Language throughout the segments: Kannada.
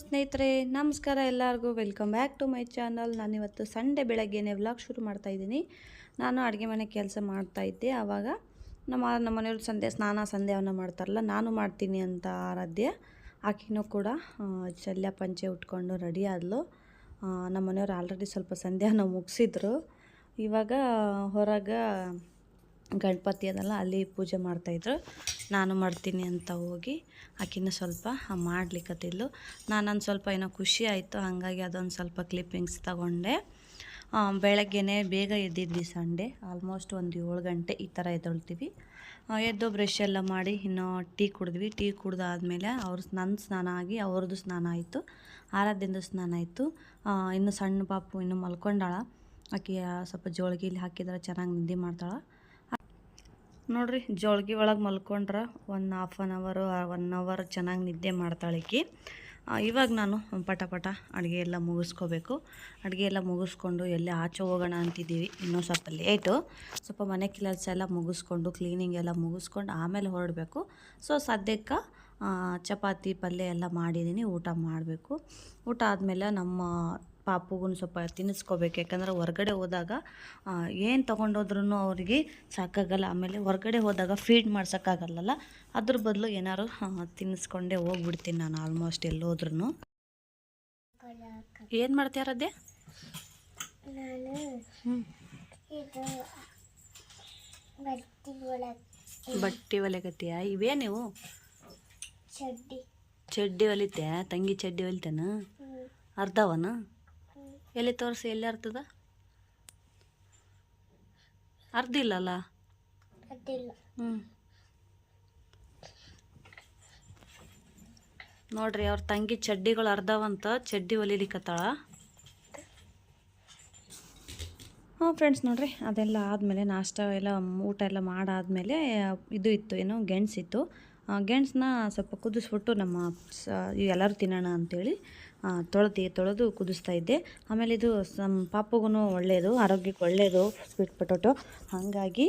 ಸ್ನೇಹಿತರೆ, ನಮಸ್ಕಾರ ಎಲ್ಲರಿಗೂ. Welcome back to my channel ನಾನಿವತ್ತು ಸಂಡೇ ಬೆಳಗ್ಗೆನೇ ವ್ಲಾಗ್ ಶುರು ಮಾಡ್ತಾ ಇದ್ದೀನಿ. ನಾನು ಅಡುಗೆ ಮನೆ ಕೆಲಸ ಮಾಡ್ತಾ ಇದ್ದೆ. ಆವಾಗ ನಮ್ಮ ನಮ್ಮ ಮನೆಯವ್ರು ಸಂಧ್ಯಾ ಸ್ನಾನ ಸಂಧ್ಯಾವನ್ನ ಮಾಡ್ತಾರಲ್ಲ, ನಾನು ಮಾಡ್ತೀನಿ ಅಂತ ಆರಾಧ್ಯ. ಆಕಿನೂ ಕೂಡ ಚಲ್ಯ ಪಂಚೆ ಉಟ್ಕೊಂಡು ರೆಡಿ ಆದಲು. ನಮ್ಮ ಮನೆಯವ್ರು ಆಲ್ರೆಡಿ ಸ್ವಲ್ಪ ಸಂಧ್ಯಾನ ಮುಗಿಸಿದ್ರು. ಇವಾಗ ಹೊರಗೆ ಗಣಪತಿ ಅದಲ್ಲ ಅಲ್ಲಿ ಪೂಜೆ ಮಾಡ್ತಾಯಿದ್ರು ನಾನು ಮಾಡ್ತೀನಿ ಅಂತ ಹೋಗಿ ಆಕಿನ ಸ್ವಲ್ಪ ಮಾಡ್ಲಿಕ್ಕತ್ತಿದ್ಲು ನಾನೊಂದು ಸ್ವಲ್ಪ ಏನೋ ಖುಷಿ ಆಯಿತು ಹಾಗಾಗಿ ಅದೊಂದು ಸ್ವಲ್ಪ ಕ್ಲಿಪ್ಪಿಂಗ್ಸ್ ತಗೊಂಡೆ. ಆ, ಬೆಳಗ್ಗೆನೇ ಬೇಗ ಎದ್ದಿದ್ವಿ ಸಂಡೇ. ಆಲ್ಮೋಸ್ಟ್ ಒಂದು ಏಳು ಗಂಟೆ ಈ ಥರ ಎದ್ದೊಳ್ತೀವಿ. ಎದ್ದು ಬ್ರಷ್ ಎಲ್ಲ ಮಾಡಿ ಇನ್ನೂ ಟೀ ಕುಡಿದ್ವಿ. ಟೀ ಕುಡ್ದಾದಮೇಲೆ ಅವ್ರ ನನ್ನ ಸ್ನಾನ ಆಗಿ ಅವ್ರದ್ದು ಸ್ನಾನ ಆಯಿತು. ಆರಾಧ್ಯಂದು ಸ್ನಾನ ಆಯಿತು. ಇನ್ನು ಸಣ್ಣ ಪಾಪು ಇನ್ನು ಮಲ್ಕೊಂಡಾಳ. ಆಕೆ ಸ್ವಲ್ಪ ಜೋಳಿಗೆಲಿ ಹಾಕಿದ್ರೆ ಚೆನ್ನಾಗಿ ನಿದ್ದೆ ಮಾಡ್ತಾಳೆ. ನೋಡ್ರಿ, ಜೋಳ್ಗಿ ಒಳಗೆ ಮಲ್ಕೊಂಡ್ರೆ one half an hour one hour ಚೆನ್ನಾಗಿ ನಿದ್ದೆ ಮಾಡ್ತಾಳಿಕ್ಕಿ ಇವಾಗ ನಾನು ಪಟ ಪಟ ಅಡುಗೆ ಎಲ್ಲ ಮುಗಿಸ್ಕೋಬೇಕು. ಅಡುಗೆ ಎಲ್ಲ ಮುಗಿಸ್ಕೊಂಡು ಎಲ್ಲೇ ಆಚೆ ಹೋಗೋಣ ಅಂತಿದ್ದೀವಿ, ಇನ್ನೂ ಸ್ವಲ್ಪ ಲೇಟು ಸ್ವಲ್ಪ ಮನೆ ಕೆಲಸ ಎಲ್ಲ ಮುಗಿಸ್ಕೊಂಡು ಕ್ಲೀನಿಂಗ್ ಎಲ್ಲ ಮುಗಿಸ್ಕೊಂಡು ಆಮೇಲೆ ಹೊರಡಬೇಕು. ಸೊ ಸದ್ಯಕ್ಕೆ ಚಪಾತಿ ಪಲ್ಯ ಎಲ್ಲ ಮಾಡಿದ್ದೀನಿ ಊಟ ಮಾಡಬೇಕು. ಊಟ ಆದಮೇಲೆ ನಮ್ಮ ಪಾಪುಗೂ ಸ್ವಲ್ಪ ತಿನ್ನಿಸ್ಕೋಬೇಕು. ಯಾಕಂದರೆ ಹೊರ್ಗಡೆ ಹೋದಾಗ ಏನು ತೊಗೊಂಡೋದ್ರೂ ಅವರಿಗೆ ಸಾಕಾಗಲ್ಲ. ಆಮೇಲೆ ಹೊರಗಡೆ ಹೋದಾಗ ಫೀಡ್ ಮಾಡ್ಸೋಕ್ಕಾಗಲ್ಲಲ್ಲ. ಅದ್ರ ಬದಲು ಏನಾದ್ರು ಆ, ತಿನ್ನಿಸ್ಕೊಂಡೇ ಹೋಗ್ಬಿಡ್ತೀನಿ ನಾನು ಆಲ್ಮೋಸ್ಟ್ ಎಲ್ಲೋದ್ರೂ ಏನು ಮಾಡ್ತೀಯಾರದೇ ಬಟ್ಟಿ ಹೊಲಿಕತ್ತೀಯ ಇವೇ ನೀವು? ಚಡ್ಡಿ. ಚಡ್ಡಿ ತಂಗಿ ಚಡ್ಡಿ ಹೊಲಿತೇನ ಅರ್ಧವನ? ಎಲ್ಲಿ ತೋರಿಸಿ ಎಲ್ಲಿ ಅರ್ತದ? ಅರ್ಧ ಇಲ್ಲಲ್ಲ ಅದಿಲ್ಲ ಹ್ಞೂ ನೋಡ್ರಿ ಅವ್ರ ತಂಗಿ ಚಡ್ಡಿಗಳು ಅರ್ಧವಂತ ಚಡ್ಡಿ ಹೊಲಿಲಿಕ್ಕತ್ತಾಳ ಹ್ಞೂ ಫ್ರೆಂಡ್ಸ್ ನೋಡ್ರಿ ಅದೆಲ್ಲ ಆದಮೇಲೆ ನಾಷ್ಟ ಎಲ್ಲ ಊಟ ಎಲ್ಲ ಮಾಡಾದಮೇಲೆ ಇದು ಇತ್ತು ಏನು ಗೆಣಸಿತ್ತು ಗೆಣಸನ್ನ ಸ್ವಲ್ಪ ಕುದಿಸ್ಬಿಟ್ಟು ನಮ್ಮ ಸ ಎಲ್ಲರೂ ತಿನ್ನೋಣ ಅಂತೇಳಿ ತೊಳೆದು ತೊಳೆದು ಕುದಿಸ್ತಾ ಇದ್ದೆ. ಆಮೇಲೆ ಇದು ನಮ್ಮ ಪಾಪಗೂ ಒಳ್ಳೆಯದು ಆರೋಗ್ಯಕ್ಕೆ ಒಳ್ಳೆಯದು ಸ್ವೀಟ್ ಪೊಟೊಟೊ ಹಾಗಾಗಿ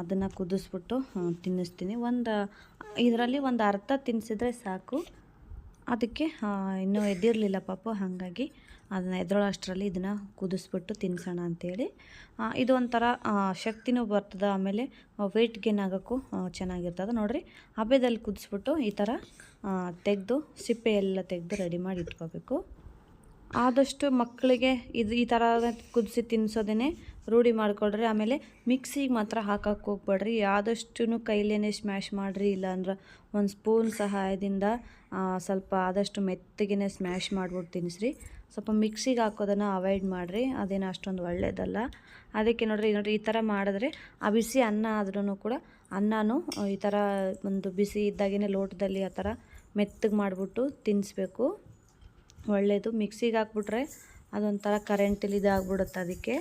ಅದನ್ನು ಕುದಿಸ್ಬಿಟ್ಟು ತಿನ್ನಿಸ್ತೀನಿ. ಒಂದು, ಇದರಲ್ಲಿ ಒಂದು ಅರ್ಧ ತಿನ್ನಿಸಿದ್ರೆ ಸಾಕು. ಅದಕ್ಕೆ ಇನ್ನೂ ಎದ್ದಿರಲಿಲ್ಲ ಪಾಪು, ಹಾಗಾಗಿ. ಅದನ್ನು ಎದ್ರೊಳಷ್ಟರಲ್ಲಿ ಇದನ್ನು ಕುದಿಸ್ಬಿಟ್ಟು ತಿನ್ಸೋಣ ಅಂಥೇಳಿ ಇದು ಒಂಥರ ಶಕ್ತಿನೂ ಬರ್ತದೆ, ಆಮೇಲೆ ವೆಯ್ಟ್ ಗೇನ್ ಆಗೋಕ್ಕೂ ಚೆನ್ನಾಗಿರ್ತದೆ. ನೋಡಿರಿ, ಹಬೆದಲ್ಲಿ ಕುದಿಸ್ಬಿಟ್ಟು ಈ ಥರ ತೆಗೆದು, ಸಿಪ್ಪೆ ಎಲ್ಲ ತೆಗೆದು ರೆಡಿ ಮಾಡಿ ಇಟ್ಕೋಬೇಕು. ಆದಷ್ಟು ಮಕ್ಕಳಿಗೆ ಇದು, ಈ ಥರ ಕುದಿಸಿ ತಿನ್ನಿಸೋದೇ ರೂಢಿ ಮಾಡಿಕೊಡ್ರಿ ಆಮೇಲೆ ಮಿಕ್ಸಿಗೆ ಮಾತ್ರ ಹಾಕಕ್ಕೆ ಹೋಗ್ಬೇಡ್ರಿ. ಆದಷ್ಟು ಕೈಲೇನೆ ಸ್ಮ್ಯಾಶ್ ಮಾಡಿರಿ. ಇಲ್ಲಾಂದ್ರೆ ಒಂದು ಸ್ಪೂನ್ ಸಹಾಯದಿಂದ ಸ್ವಲ್ಪ ಆದಷ್ಟು ಮೆತ್ತಗೆ ಸ್ಮ್ಯಾಶ್ ಮಾಡ್ಬಿಟ್ಟು ತಿನ್ನಿಸ್ರಿ ಸ್ವಲ್ಪ ಮಿಕ್ಸಿಗೆ ಹಾಕೋದನ್ನು ಅವಾಯ್ಡ್ ಮಾಡಿರಿ, ಅದೇನು ಅಷ್ಟೊಂದು ಒಳ್ಳೆಯದಲ್ಲ ಅದಕ್ಕೆ ನೋಡ್ರಿ ನೋಡ್ರಿ ಈ ಥರ ಮಾಡಿದ್ರೆ ಆ ಬಿಸಿ ಅನ್ನ ಆದ್ರೂ ಕೂಡ ಅನ್ನನೂ ಈ ಥರ ಒಂದು ಬಿಸಿ ಇದ್ದಾಗೇ ಲೋಟದಲ್ಲಿ ಆ ಥರ ಮೆತ್ತಗೆ ಮಾಡಿಬಿಟ್ಟು ತಿನ್ನಿಸ್ಬೇಕು ಒಳ್ಳೆಯದು ಮಿಕ್ಸಿಗೆ ಹಾಕ್ಬಿಟ್ರೆ ಅದೊಂಥರ ಕರೆಂಟಲ್ಲಿ ಇದಾಗ್ಬಿಡುತ್ತೆ ಅದಕ್ಕೆ.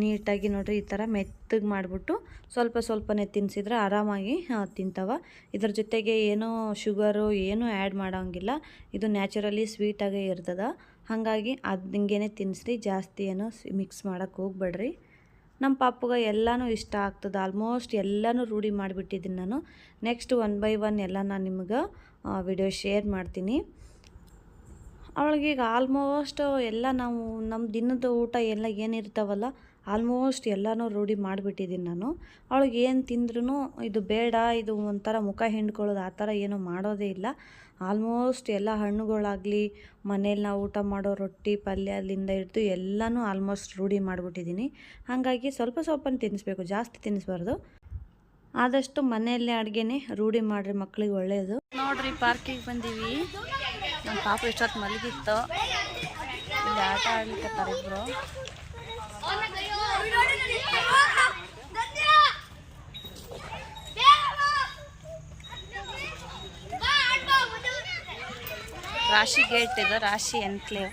ನೀಟಾಗಿ ನೋಡಿರಿ ಈ ಥರ ಮೆತ್ತಗೆ ಮಾಡಿಬಿಟ್ಟು ಸ್ವಲ್ಪ ಸ್ವಲ್ಪನೇ ತಿನ್ನಿಸಿದ್ರೆ ಆರಾಮಾಗಿ ತಿಂತವ. ಇದ್ರ ಜೊತೆಗೆ ಏನೂ ಶುಗರು ಏನೂ ಆ್ಯಡ್ ಮಾಡೋಂಗಿಲ್ಲ. ಇದು ನ್ಯಾಚುರಲಿ ಸ್ವೀಟಾಗೇ ಇರ್ತದೆ. ಹಾಗಾಗಿ ಅದು ಹಿಂಗೇ ತಿನ್ನಿಸ್ರಿ ಜಾಸ್ತಿ ಏನು ಮಿಕ್ಸ್ ಮಾಡೋಕ್ಕೆ ಹೋಗ್ಬೇಡ್ರಿ. ನಮ್ಮ ಪಾಪುಗ ಎಲ್ಲನೂ ಇಷ್ಟ ಆಗ್ತದೆ ಆಲ್ಮೋಸ್ಟ್ ಎಲ್ಲನೂ ರೂಢಿ ಮಾಡಿಬಿಟ್ಟಿದ್ದೀನಿ ನಾನು. ನೆಕ್ಸ್ಟ್ ಒನ್ ಬೈ ಒನ್ ಎಲ್ಲ ನಾನು ನಿಮ್ಗೆ ವಿಡಿಯೋ ಶೇರ್ ಮಾಡ್ತೀನಿ. ಅವಳಿಗೆ ಈಗ ಆಲ್ಮೋಸ್ಟ್ ಎಲ್ಲ ನಾವು ನಮ್ಮ ದಿನದ ಊಟ ಎಲ್ಲ ಏನಿರ್ತಾವಲ್ಲ ಆಲ್ಮೋಸ್ಟ್ ಎಲ್ಲನೂ ರೂಢಿ ಮಾಡಿಬಿಟ್ಟಿದ್ದೀನಿ ನಾನು. ಅವಳಿಗೆ ಏನು ತಿಂದ್ರೂ ಇದು ಬೇಡ, ಇದು ಒಂಥರ ಮುಖ ಹಿಂಡ್ಕೊಳ್ಳೋದು, ಆ ಥರ ಏನೂ ಮಾಡೋದೇ ಇಲ್ಲ. ಆಲ್ಮೋಸ್ಟ್ ಎಲ್ಲ ಹಣ್ಣುಗಳಾಗಲಿ ಮನೇಲಿ ನಾವು ಊಟ ಮಾಡೋ ರೊಟ್ಟಿ ಪಲ್ಯದಿಂದ ಹಿಡ್ದು ಎಲ್ಲನೂ ಆಲ್ಮೋಸ್ಟ್ ರೂಢಿ ಮಾಡಿಬಿಟ್ಟಿದ್ದೀನಿ. ಹಾಗಾಗಿ ಸ್ವಲ್ಪ ಸ್ವಲ್ಪ ತಿನ್ನಿಸ್ಬೇಕು, ಜಾಸ್ತಿ ತಿನ್ನಿಸ್ಬಾರ್ದು. ಆದಷ್ಟು ಮನೆಯಲ್ಲೇ ಅಡುಗೆನೇ ರೂಢಿ ಮಾಡಿರಿ ಮಕ್ಕಳಿಗೆ ಒಳ್ಳೆಯದು ನೋಡ್ರಿ, ಪಾರ್ಕಿಗೆ ಬಂದೀವಿ. ನಮ್ಮ ಪಾಪ ಎಷ್ಟೊತ್ತು ಮಲಗಿತ್ತು. ಇಲ್ಲಿ ಆಟ ಆಡ್ಲಿಕ್ಕೆ ಇಬ್ರು. ರಾಶಿ ಗೇಟ್ ಇದು ರಾಶಿ ಎನ್ಕ್ಲೇವ್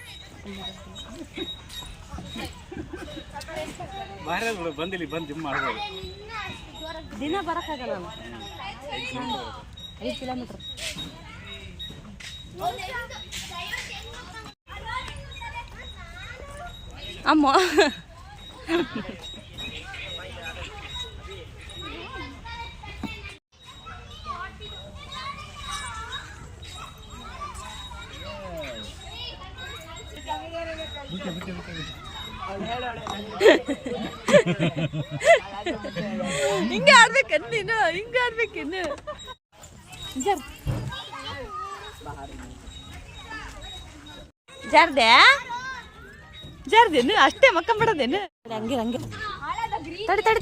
ಬಿಡು ಬಂದಿಲ್ಲಿ ಬಂದು ಮಾಡ್ಬೋದು ದಿನ ಬರೋಕ್ಕಾಗಲ್ಲ ಐದು ಕಿಲೋಮೀಟ್ರ್ ಅಮ್ಮ. ಹಿಂಗೆ ಆಡ್ಬೇಕನ್ ನೀನು ಹಿಂಗೆ ಆಡ್ಬೇಕಿನ್ನು ಜರ್. ಜರ್ದೆ? ಜರ್ದೇನು ಅಷ್ಟೇ ಮಕ್ಕಂಬಿಡೋದೇನು ಹಂಗೆ ಹಂಗೆ. ತಡಿ ತಡಿ.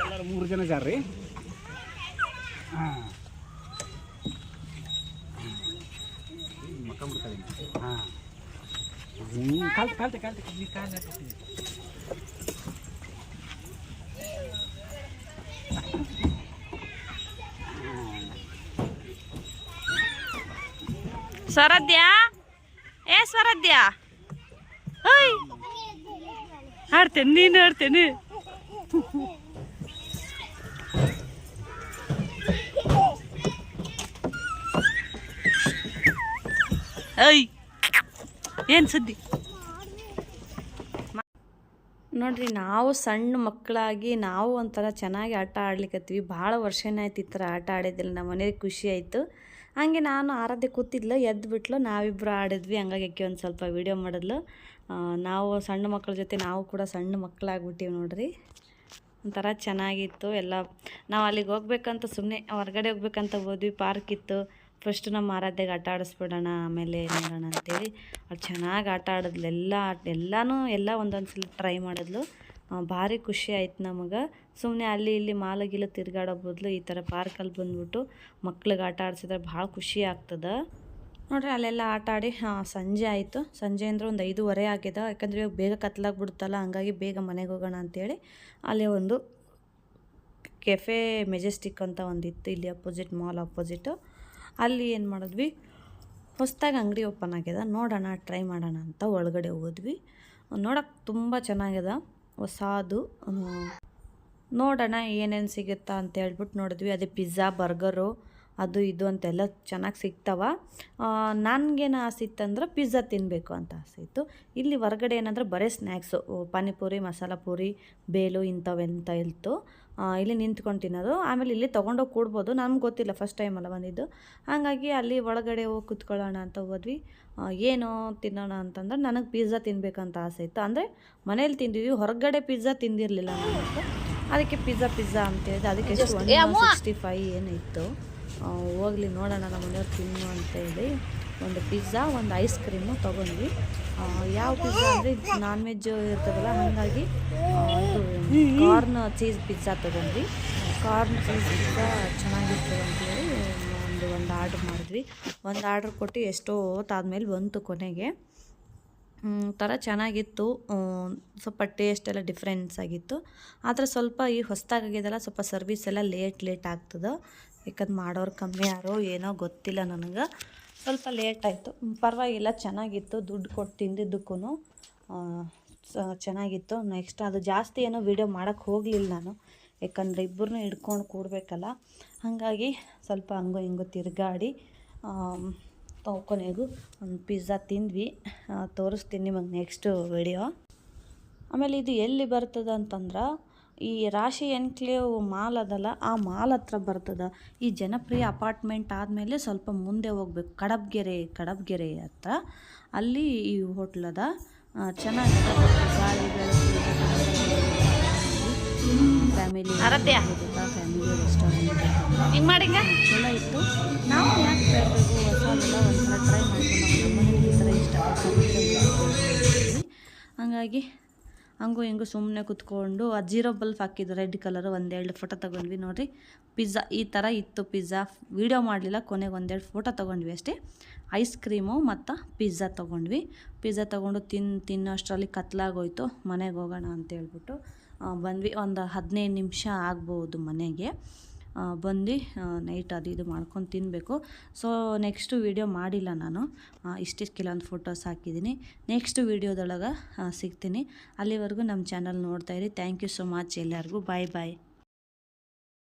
ಎಲ್ಲರೂ ಮೂರು ಜನ ಜಾರ್ರಿ ಹಾಂ ಮಕ್ಕಂಬಿಡ್ತಾರೆ ಹಾಂ ಕಾಲ್ತೆ ಕಾಲ್ತೆ ಕಾಲ್ತೆ ಇಲ್ಲಿ ಕಾಲು ಹಾಕ್ತೀನಿ ಸ್ವರದ್ಯ ಏ ಸ್ವರದ್ಯ ಓಯ್ ಆಡ್ತೇನೆ ನೀನು ಆಡ್ತೇನೆ ಐ ಏನು ಸುದ್ದಿ? ನೋಡ್ರಿ, ನಾವು ಸಣ್ಣ ಮಕ್ಕಳಾಗಿ ನಾವು ಒಂಥರ ಚೆನ್ನಾಗಿ ಆಟ ಆಡ್ಲಿಕ್ಕತ್ತೀವಿ ಭಾಳ ವರ್ಷನೇ ಆಯ್ತು ಈ ಥರ ಆಟ ಆಡಿದ್ದಿಲ್ಲ. ನಮ್ಮ ಮನೇಲಿ ಖುಷಿ ಆಯಿತು. ಹಂಗೆ ನಾನು ಆರಾಧ್ಯ ಕೂತಿದ್ಲು, ಎದ್ದು ಬಿಟ್ಲು ನಾವಿಬ್ಬರು ಆಡಿದ್ವಿ. ಹಂಗಾಗಿ ಅಕ್ಕಿ ಒಂದು ಸ್ವಲ್ಪ ವೀಡಿಯೋ ಮಾಡಿದ್ಲು. ನಾವು ಸಣ್ಣ ಮಕ್ಕಳ ಜೊತೆ, ನಾವು ಕೂಡ ಸಣ್ಣ ಮಕ್ಕಳಾಗ್ಬಿಟ್ಟಿವಿ ನೋಡ್ರಿ. ಒಂಥರ ಚೆನ್ನಾಗಿತ್ತು ಎಲ್ಲ. ನಾವು ಅಲ್ಲಿಗೆ ಹೋಗ್ಬೇಕಂತ ಸುಮ್ಮನೆ ಹೊರಗಡೆ ಹೋಗ್ಬೇಕಂತ ಹೋದ್ವಿ. ಪಾರ್ಕ್ ಇತ್ತು. ಫಸ್ಟ್ ನಮ್ಮ ಆರಾಧ್ಯಗೆ ಆಟ ಆಡಿಸ್ಬಿಡೋಣ, ಆಮೇಲೆ ನೋಡೋಣ ಅಂತೇಳಿ. ಅವ್ರು ಚೆನ್ನಾಗಿ ಆಟ ಆಡಿದ್ಲು. ಎಲ್ಲ, ಎಲ್ಲನೂ ಎಲ್ಲ ಒಂದೊಂದು ಸಲ ಟ್ರೈ ಮಾಡಿದ್ಲು. ಭಾರಿ ಖುಷಿ ಆಯ್ತು ನಮಗೆ. ಸುಮ್ಮನೆ ಅಲ್ಲಿ ಇಲ್ಲಿ ಮಾಲಗಿಲ್ಲ ತಿರ್ಗಾಡೋ ಬದಲು ಈ ಥರ ಪಾರ್ಕಲ್ಲಿ ಬಂದ್ಬಿಟ್ಟು ಮಕ್ಳಿಗೆ ಆಟ ಆಡ್ಸಿದ್ರೆ ಭಾಳ ಖುಷಿ ಆಗ್ತದೆ. ನೋಡ್ರಿ ಅಲ್ಲೆಲ್ಲ ಆಟ ಆಡಿ ಸಂಜೆ ಆಯಿತು. ಸಂಜೆ ಅಂದ್ರೆ ಒಂದು ಐದೂವರೆ ಆಗಿದೆ ಯಾಕಂದರೆ ಇವಾಗ ಬೇಗ ಕತ್ಲಾಗ್ಬಿಡುತ್ತಲ್ಲ ಹಂಗಾಗಿ ಬೇಗ ಮನೆಗೆ ಹೋಗೋಣ ಅಂತೇಳಿ ಅಲ್ಲೇ ಒಂದು ಕೆಫೆ ಮೆಜೆಸ್ಟಿಕ್ ಅಂತ ಒಂದಿತ್ತು, ಇಲ್ಲಿ ಅಪೋಸಿಟ್ ಮಾಲ್ ಅಪೋಸಿಟು ಅಲ್ಲಿ ಏನು ಮಾಡಿದ್ವಿ? ಹೊಸ್ದಾಗಿ ಅಂಗಡಿ ಓಪನ್ ಆಗ್ಯದ. ನೋಡೋಣ ಟ್ರೈ ಮಾಡೋಣ ಅಂತ ಒಳಗಡೆ ಹೋದ್ವಿ. ನೋಡೋಕೆ ತುಂಬ ಚೆನ್ನಾಗಿದೆ ಹೊಸಾದು ನೋಡೋಣ ಏನೇನು ಸಿಗುತ್ತಾ ಅಂತ ಹೇಳ್ಬಿಟ್ಟು ನೋಡಿದ್ವಿ. ಅದೇ ಪಿಜ್ಜಾ, ಬರ್ಗರು, ಅದು ಇದು ಅಂತೆಲ್ಲ ಚೆನ್ನಾಗಿ ಸಿಗ್ತಾವ. ನನಗೇನು ಆಸೆ ಇತ್ತಂದ್ರೆ ಪಿಜ್ಜಾ ತಿನ್ನಬೇಕು ಅಂತ ಆಸೆ ಇತ್ತು. ಇಲ್ಲಿ ಹೊರಗಡೆ ಏನಂದ್ರೆ ಬರೀ ಸ್ನ್ಯಾಕ್ಸು ಪಾನಿಪುರಿ, ಮಸಾಲ ಪೂರಿ, ಬೇಲು ಇಂಥವೆಂತ ಇತ್ತು ಇಲ್ಲಿ ನಿಂತ್ಕೊಂಡು ತಿನ್ನೋದು. ಆಮೇಲೆ ಇಲ್ಲಿ ತೊಗೊಂಡೋಗಿ ಕೂಡ್ಬೋದು. ನಮ್ಗೆ ಗೊತ್ತಿಲ್ಲ ಫಸ್ಟ್ ಟೈಮ್ ಅಲ್ಲ ಬಂದಿದ್ದು. ಹಾಗಾಗಿ ಅಲ್ಲಿ ಒಳಗಡೆ ಹೋಗಿ ಕುತ್ಕೊಳ್ಳೋಣ ಅಂತ ಹೋದ್ವಿ. ಏನು ತಿನ್ನೋಣ ಅಂತಂದ್ರೆ ನನಗೆ ಪಿಜ್ಜಾ ತಿನ್ನಬೇಕಂತ ಆಸೆ ಇತ್ತು. ಅಂದರೆ ಮನೇಲಿ ತಿಂದಿದ್ವಿ ಹೊರಗಡೆ ಪಿಜ್ಜಾ ತಿಂದಿರಲಿಲ್ಲ ನಾನು ಅದಕ್ಕೆ ಪಿಜ್ಜಾ ಪಿಜ್ಜಾ ಅಂತ ಹೇಳಿದೆ ಅದಕ್ಕೆ ಎಷ್ಟು ಒನ್ ಸಿಕ್ಸ್ಟಿ ಫೈ ಏನು ಇತ್ತು ಹೋಗ್ಲಿ ನೋಡೋಣ ನಮ್ಮ ಮನೆಯವ್ರು ತಿನ್ನು ಅಂತೇಳಿ ಒಂದು ಪಿಜ್ಜಾ ಒಂದು ಐಸ್ ಕ್ರೀಮು ತೊಗೊಂಡ್ವಿ. ಯಾವ ಪಿಜ್ಜಾ ಅಂದರೆ ನಾನ್ ವೆಜ್ ಇರ್ತದಲ್ಲ, ಹಾಗಾಗಿ ಕಾರ್ನ್ ಚೀಸ್ ಪಿಜ್ಜಾ ತೊಗೊಂಡ್ವಿ. ಕಾರ್ನ್ ಚೀಸ್ ಪಿಜ್ಜಾ ಚೆನ್ನಾಗಿರ್ತದೆ ಅಂತೇಳಿ ಒಂದು ಒಂದು ಆರ್ಡ್ರ್ ಮಾಡಿದ್ವಿ. ಒಂದು ಆರ್ಡ್ರ್ ಕೊಟ್ಟು ಎಷ್ಟೋ ಹೊತ್ತಾದ್ಮೇಲೆ ಬಂತು ಕೊನೆಗೆ. ಥರ ಚೆನ್ನಾಗಿತ್ತು. ಸ್ವಲ್ಪ ಟೇಸ್ಟ್ ಎಲ್ಲ ಡಿಫ್ರೆನ್ಸ್ ಆಗಿತ್ತು. ಆದರೆ ಸ್ವಲ್ಪ ಈ ಹೊಸ್ದಾಗಿದೆಲ್ಲ ಸ್ವಲ್ಪ ಸರ್ವಿಸ್ ಎಲ್ಲ ಲೇಟ್ ಲೇಟ್ ಆಗ್ತದೆ. ಯಾಕಂದ್ರೆ ಮಾಡೋರು ಕಮ್ಮಿ, ಯಾರೋ ಏನೋ ಗೊತ್ತಿಲ್ಲ ನನಗೆ. ಸ್ವಲ್ಪ ಲೇಟ್ ಆಯಿತು. ಪರವಾಗಿಲ್ಲ, ಚೆನ್ನಾಗಿತ್ತು. ದುಡ್ಡು ಕೊಟ್ಟು ತಿಂದಿದ್ದಕ್ಕೂ ಚೆನ್ನಾಗಿತ್ತು. ನೆಕ್ಸ್ಟ್ ಅದು ಜಾಸ್ತಿ ಏನೋ ವೀಡಿಯೋ ಮಾಡೋಕ್ಕೆ ಹೋಗಲಿಲ್ಲ ನಾನು. ಯಾಕಂದರೆ ಇಬ್ಬರನ್ನೂ ಹಿಡ್ಕೊಂಡು ಕೂಡಬೇಕಲ್ಲ. ಹಾಗಾಗಿ ಸ್ವಲ್ಪ ಹಂಗೋ ಹಿಂಗೋ ತಿರುಗಾಡಿ ಕೊನೆಗೂ ಒಂದು ಪಿಜ್ಜಾ ತಿಂದ್ವಿ. ತೋರಿಸ್ತೀನಿ ನಿಮಗೆ ನೆಕ್ಸ್ಟು ವಿಡಿಯೋ ಆಮೇಲೆ ಇದು ಎಲ್ಲಿ ಬರ್ತದೆ ಅಂತಂದ್ರೆ ಈ ರಾಶಿ ಎನ್ಕ್ಲೇವ್ ಮಾಲ್ ಅದಲ್ಲ ಆ ಮಾಲ್ ಹತ್ರ ಬರ್ತದೆ. ಈ ಜನಪ್ರಿಯ ಅಪಾರ್ಟ್ಮೆಂಟ್ ಆದಮೇಲೆ ಸ್ವಲ್ಪ ಮುಂದೆ ಹೋಗ್ಬೇಕು. ಕಡಬ್ಗೆರೆ ಕಡಬ್ಗೆರೆ ಹತ್ರ ಅಲ್ಲಿ ಈ ಹೋಟ್ಲ್ ಅದ. ಚೆನ್ನಾಗಿ ಫ್ಯಾಮಿಲಿ ಫ್ಯಾಮಿಲಿ ರೆಸ್ಟೋರೆಂಟ್ ಹಿಂಗೆ ಮಾಡಿ ಚಲೋ ಇತ್ತು. ನಾವು ಯಾಕೆ ಬೇಡಬೇಕು ಒಂದು ಒಂದ್ಸಲ ಟ್ರೈ ಮಾಡ್ಕೊಂಡು ನಮ್ಮ ಮನೇಲಿ ಈ ಥರ ಹಂಗಾಗಿ ಹಂಗೂ ಹಿಂಗೂ ಸುಮ್ಮನೆ ಕುತ್ಕೊಂಡು, ಆ ಜೀರೋ ಬಲ್ಫ್ ಹಾಕಿದ್ದು ರೆಡ್ ಕಲರು ಒಂದೆರಡು ಫೋಟೋ ತೊಗೊಂಡ್ವಿ ನೋಡಿರಿ. ಪಿಜ್ಜಾ ಈ ಥರ ಇತ್ತು ಪಿಜ್ಜಾ ವೀಡಿಯೋ ಮಾಡಲಿಲ್ಲ, ಕೊನೆಗೆ ಒಂದೆರಡು ಫೋಟೋ ತೊಗೊಂಡ್ವಿ ಅಷ್ಟೇ. ಐಸ್ ಕ್ರೀಮು ಮತ್ತು ಪಿಜ್ಜಾ ತೊಗೊಂಡ್ವಿ. ಪಿಜ್ಜಾ ತೊಗೊಂಡು ತಿನ್ ಅಷ್ಟರಲ್ಲಿ ಕತ್ಲಾಗೋಯ್ತು. ಮನೆಗೆ ಹೋಗೋಣ ಅಂತೇಳ್ಬಿಟ್ಟು ಬಂದ್ವಿ. ಒಂದು ಹದಿನೈದು ನಿಮಿಷ ಆಗ್ಬೋದು ಮನೆಗೆ. ಬಂದು ನೈಟ್ ಅದು ಇದು ಮಾಡ್ಕೊಂಡು ತಿನ್ನಬೇಕು ಸೊ ನೆಕ್ಸ್ಟು ವೀಡಿಯೋ ಮಾಡಿಲ್ಲ ನಾನು. ಇಷ್ಟಿಷ್ಟು ಕೆಲವೊಂದು ಫೋಟೋಸ್ ಹಾಕಿದ್ದೀನಿ. ನೆಕ್ಸ್ಟ್ ವೀಡಿಯೋದೊಳಗೆ ಸಿಗ್ತೀನಿ. ಅಲ್ಲಿವರೆಗೂ ನಮ್ಮ ಚಾನಲ್ ನೋಡ್ತಾಯಿರಿ ಥ್ಯಾಂಕ್ ಯು ಸೊ ಮಚ್ ಎಲ್ಲರಿಗೂ. Bye bye